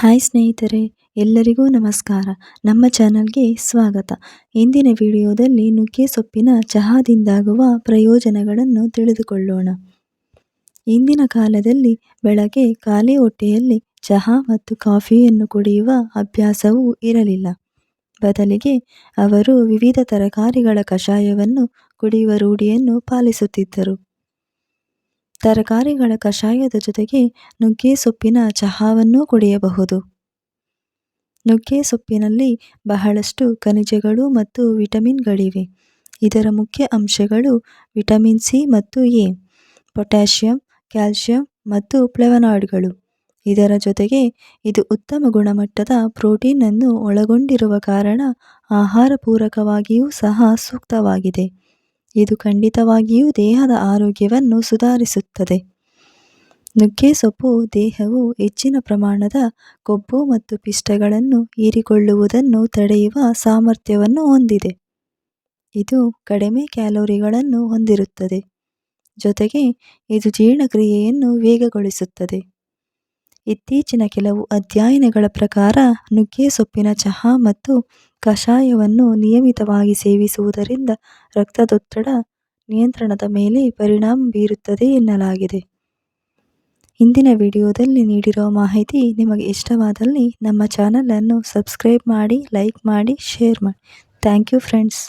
Hi ಸ್ನೇಹಿತರೆ, ಎಲ್ಲರಿಗೂ ನಮಸ್ಕಾರ. ನಮ್ಮ ಚಾನಲ್ಗೆ ಸ್ವಾಗತ. ಇಂದಿನ ವಿಡಿಯೋದಲ್ಲಿ ನುಗ್ಗೆ ಸೊಪ್ಪಿನ ಚಹಾದಿಂದಾಗುವ ಪ್ರಯೋಜನಗಳನ್ನು ತಿಳಿದುಕೊಳ್ಳೋಣ. ಇಂದಿನ ಕಾಲದಲ್ಲಿ ಬೆಳಗ್ಗೆ ಖಾಲಿ ಹೊಟ್ಟೆಯಲ್ಲಿ ಚಹಾ ಮತ್ತು ಕಾಫಿಯನ್ನು ಕುಡಿಯುವ ಅಭ್ಯಾಸವೂ ಇರಲಿಲ್ಲ. ಬದಲಿಗೆ ಅವರು ವಿವಿಧ ತರಕಾರಿಗಳ ಕಷಾಯವನ್ನು ಕುಡಿಯುವ ರೂಢಿಯನ್ನು ಪಾಲಿಸುತ್ತಿದ್ದರು. ತರಕಾರಿಗಳ ಕಷಾಯದ ಜೊತೆಗೆ ನುಗ್ಗೆ ಸೊಪ್ಪಿನ ಚಹಾವನ್ನೂ ಕುಡಿಯಬಹುದು. ನುಗ್ಗೆ ಸೊಪ್ಪಿನಲ್ಲಿ ಬಹಳಷ್ಟು ಖನಿಜಗಳು ಮತ್ತು ವಿಟಮಿನ್ಗಳಿವೆ. ಇದರ ಮುಖ್ಯ ಅಂಶಗಳು ವಿಟಮಿನ್ ಸಿ ಮತ್ತು ಎ, ಪೊಟ್ಯಾಷಿಯಂ, ಕ್ಯಾಲ್ಶಿಯಂ ಮತ್ತು ಫ್ಲೆವನಾಯ್ಡ್ಗಳು. ಇದರ ಜೊತೆಗೆ ಇದು ಉತ್ತಮ ಗುಣಮಟ್ಟದ ಪ್ರೋಟೀನನ್ನು ಒಳಗೊಂಡಿರುವ ಕಾರಣ ಆಹಾರ ಪೂರಕವಾಗಿಯೂ ಸಹ ಸೂಕ್ತವಾಗಿದೆ. ಇದು ಖಂಡಿತವಾಗಿಯೂ ದೇಹದ ಆರೋಗ್ಯವನ್ನು ಸುಧಾರಿಸುತ್ತದೆ. ನುಗ್ಗೆ ಸೊಪ್ಪು ದೇಹವು ಹೆಚ್ಚಿನ ಪ್ರಮಾಣದ ಕೊಬ್ಬು ಮತ್ತು ಪಿಷ್ಟಗಳನ್ನು ಹೀರಿಕೊಳ್ಳುವುದನ್ನು ತಡೆಯುವ ಸಾಮರ್ಥ್ಯವನ್ನು ಹೊಂದಿದೆ. ಇದು ಕಡಿಮೆ ಕ್ಯಾಲೋರಿಗಳನ್ನು ಹೊಂದಿರುತ್ತದೆ. ಜೊತೆಗೆ ಇದು ಜೀರ್ಣಕ್ರಿಯೆಯನ್ನು ವೇಗಗೊಳಿಸುತ್ತದೆ. ಇತ್ತೀಚಿನ ಕೆಲವು ಅಧ್ಯಯನಗಳ ಪ್ರಕಾರ ನುಗ್ಗೆ ಸೊಪ್ಪಿನ ಚಹಾ ಮತ್ತು ಕಷಾಯವನ್ನು ನಿಯಮಿತವಾಗಿ ಸೇವಿಸುವುದರಿಂದ ರಕ್ತದೊತ್ತಡ ನಿಯಂತ್ರಣದ ಮೇಲೆ ಪರಿಣಾಮ ಬೀರುತ್ತದೆ ಎನ್ನಲಾಗಿದೆ. ಇಂದಿನ ವಿಡಿಯೋದಲ್ಲಿ ನೀಡಿರುವ ಮಾಹಿತಿ ನಿಮಗೆ ಇಷ್ಟವಾದಲ್ಲಿ ನಮ್ಮ ಚಾನಲನ್ನು ಸಬ್ಸ್ಕ್ರೈಬ್ ಮಾಡಿ, ಲೈಕ್ ಮಾಡಿ, ಶೇರ್ ಮಾಡಿ. Thank you friends.